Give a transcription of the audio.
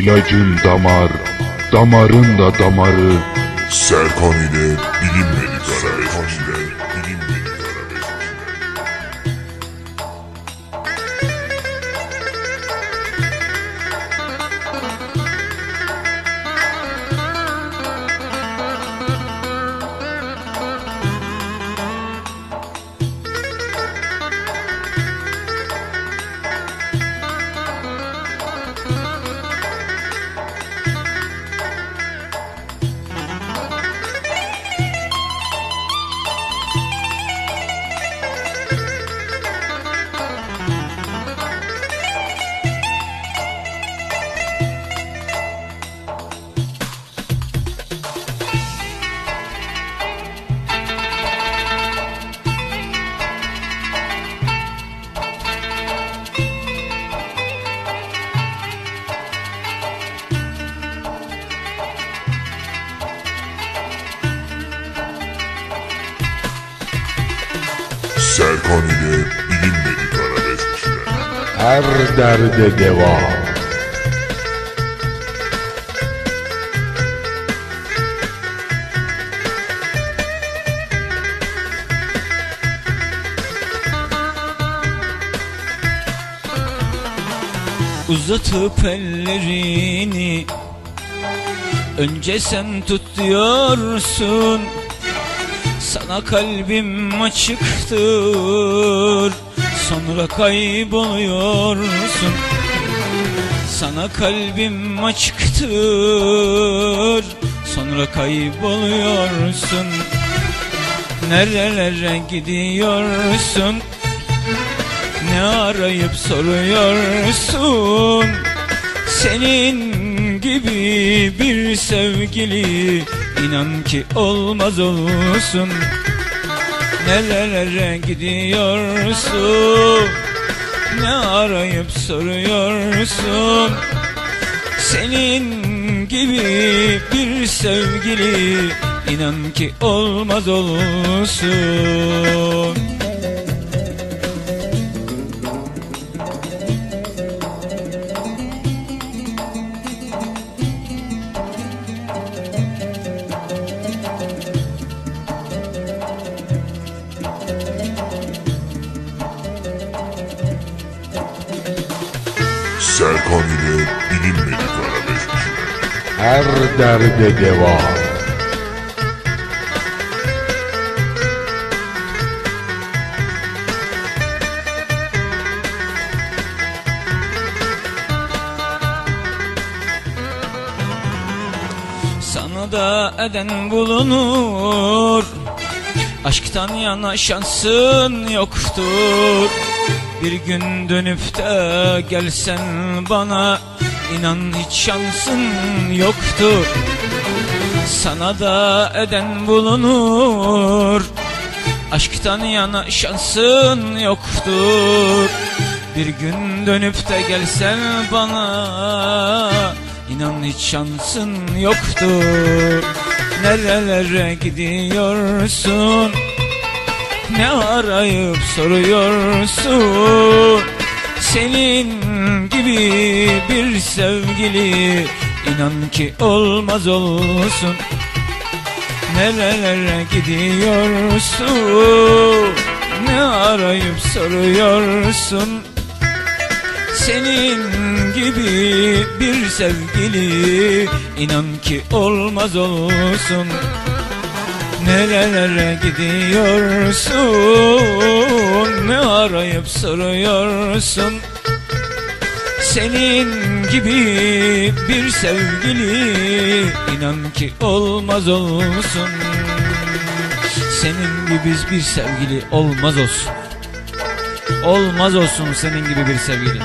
İlacın damar, damarın da damarı. Serkan ile bilinmedik Serkan ile bilinmedik arabesk ile. Her derde deva. Uzatıp ellerini Önce sen tut diyorsun Sana kalbim açıktır Sonra kayboluyorsun. Sana kalbim açıktır Sonra kayboluyorsun. Nerelere gidiyorsun? Ne arayıp soruyorsun? Senin gibi bir sevgili inan ki olmaz olsun. Nerelere gidiyorsun? Ne arayıp soruyorsun? Senin gibi bir sevgili inan ki olmaz olsun Serkan ile bilinmedik arabesk. Her derde deva. Sana da eden bulunur Aşktan yana şansın yoktur. Bir gün dönüp de gelsen bana inan hiç şansın yoktur. Sana da eden bulunur. Aşktan yana şansın yoktur. Bir gün dönüp de gelsen bana İnan hiç şansın yoktur Nerelere gidiyorsun? Ne arayıp soruyorsun? Senin gibi bir sevgili inan ki olmaz olsun. Nerelere gidiyorsun? Ne arayıp soruyorsun Senin gibi bir sevgili inan ki olmaz olsun. Nerelere gidiyorsun Ne arayıp soruyorsun? Senin gibi bir sevgili inan ki olmaz olsun. Senin gibi bir sevgili olmaz olsun. Olmaz olsun senin gibi bir sevgili